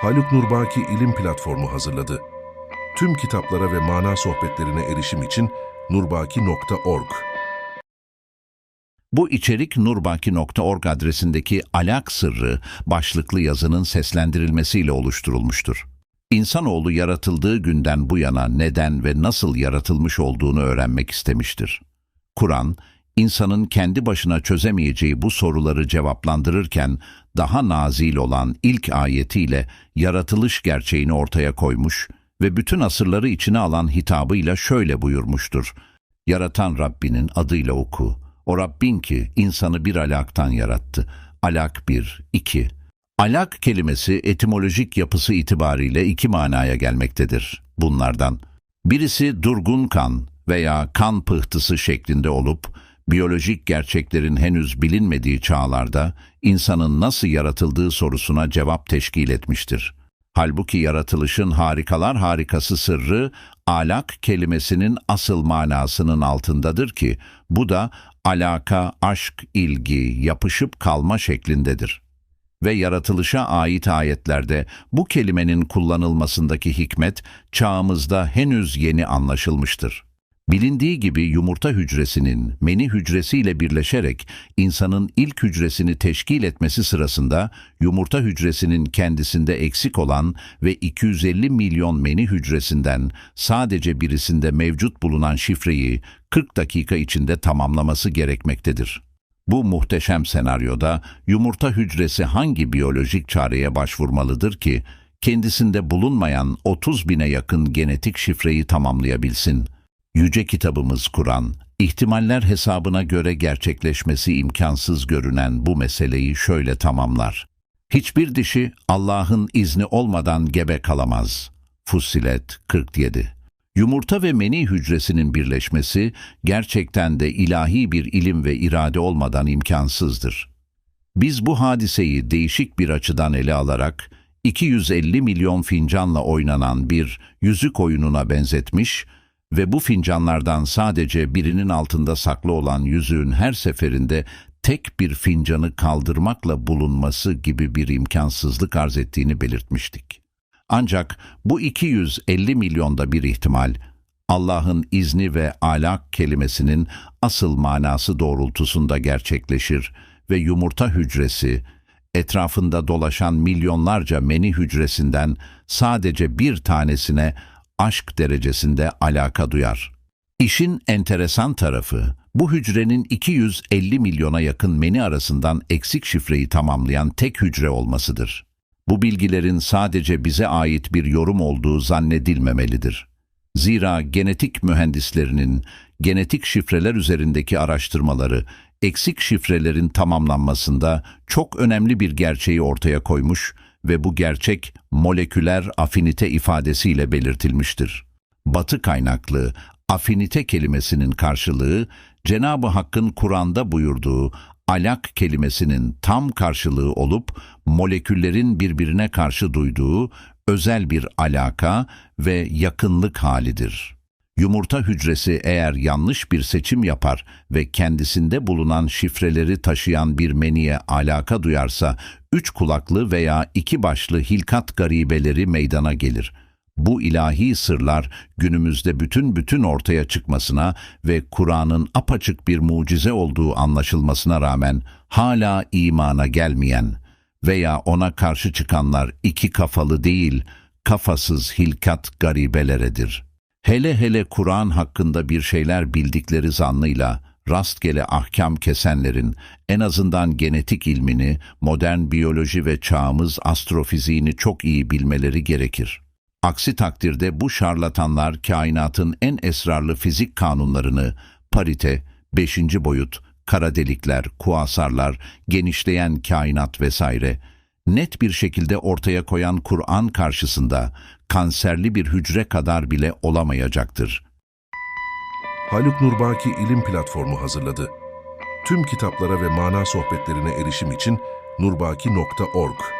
Haluk Nurbaki İlim Platformu hazırladı. Tüm kitaplara ve mana sohbetlerine erişim için nurbaki.org. Bu içerik nurbaki.org adresindeki alak sırrı başlıklı yazının seslendirilmesiyle oluşturulmuştur. İnsanoğlu yaratıldığı günden bu yana neden ve nasıl yaratılmış olduğunu öğrenmek istemiştir. Kur'an, insanın kendi başına çözemeyeceği bu soruları cevaplandırırken daha nazil olan ilk ayetiyle yaratılış gerçeğini ortaya koymuş ve bütün asırları içine alan hitabıyla şöyle buyurmuştur. Yaratan Rabbinin adıyla oku. O Rabbin ki insanı bir alaktan yarattı. Alak bir, iki. Alak kelimesi etimolojik yapısı itibariyle iki manaya gelmektedir. Bunlardan birisi durgun kan veya kan pıhtısı şeklinde olup biyolojik gerçeklerin henüz bilinmediği çağlarda insanın nasıl yaratıldığı sorusuna cevap teşkil etmiştir. Halbuki yaratılışın harikalar harikası sırrı alak kelimesinin asıl manasının altındadır ki bu da alaka, aşk, ilgi, yapışıp kalma şeklindedir. Ve yaratılışa ait ayetlerde bu kelimenin kullanılmasındaki hikmet çağımızda henüz yeni anlaşılmıştır. Bilindiği gibi yumurta hücresinin meni hücresiyle birleşerek insanın ilk hücresini teşkil etmesi sırasında yumurta hücresinin kendisinde eksik olan ve 250 milyon meni hücresinden sadece birisinde mevcut bulunan şifreyi 40 dakika içinde tamamlaması gerekmektedir. Bu muhteşem senaryoda yumurta hücresi hangi biyolojik çareye başvurmalıdır ki kendisinde bulunmayan 30 bine yakın genetik şifreyi tamamlayabilsin? Yüce kitabımız Kur'an, ihtimaller hesabına göre gerçekleşmesi imkansız görünen bu meseleyi şöyle tamamlar. Hiçbir dişi Allah'ın izni olmadan gebe kalamaz. Fussilet 47 Yumurta ve meni hücresinin birleşmesi gerçekten de ilahi bir ilim ve irade olmadan imkansızdır. Biz bu hadiseyi değişik bir açıdan ele alarak 250 milyon fincanla oynanan bir yüzük oyununa benzetmiş ve bu fincanlardan sadece birinin altında saklı olan yüzüğün her seferinde tek bir fincanı kaldırmakla bulunması gibi bir imkansızlık arz ettiğini belirtmiştik. Ancak bu 250 milyonda bir ihtimal, Allah'ın izni ve alak kelimesinin asıl manası doğrultusunda gerçekleşir ve yumurta hücresi, etrafında dolaşan milyonlarca meni hücresinden sadece bir tanesine aşk derecesinde alaka duyar. İşin enteresan tarafı, bu hücrenin 250 milyona yakın meni arasından eksik şifreyi tamamlayan tek hücre olmasıdır. Bu bilgilerin sadece bize ait bir yorum olduğu zannedilmemelidir. Zira genetik mühendislerinin genetik şifreler üzerindeki araştırmaları eksik şifrelerin tamamlanmasında çok önemli bir gerçeği ortaya koymuş ve bu gerçek moleküler afinite ifadesiyle belirtilmiştir. Batı kaynaklı afinite kelimesinin karşılığı Cenab-ı Hakk'ın Kur'an'da buyurduğu alak kelimesinin tam karşılığı olup moleküllerin birbirine karşı duyduğu özel bir alaka ve yakınlık halidir. Yumurta hücresi eğer yanlış bir seçim yapar ve kendisinde bulunan şifreleri taşıyan bir meniye alaka duyarsa, üç kulaklı veya iki başlı hilkat garibeleri meydana gelir. Bu ilahi sırlar günümüzde bütün bütün ortaya çıkmasına ve Kur'an'ın apaçık bir mucize olduğu anlaşılmasına rağmen hala imana gelmeyen veya ona karşı çıkanlar iki kafalı değil, kafasız hilkat garibeleredir.'' Hele hele Kur'an hakkında bir şeyler bildikleri zannıyla rastgele ahkam kesenlerin en azından genetik ilmini, modern biyoloji ve çağımız astrofiziğini çok iyi bilmeleri gerekir. Aksi takdirde bu şarlatanlar kainatın en esrarlı fizik kanunlarını, parite, beşinci boyut, kara delikler, kuasarlar, genişleyen kainat vesaire, net bir şekilde ortaya koyan Kur'an karşısında kanserli bir hücre kadar bile olamayacaktır. Haluk Nurbaki İlim Platformu hazırladı. Tüm kitaplara ve mana sohbetlerine erişim için nurbaki.org.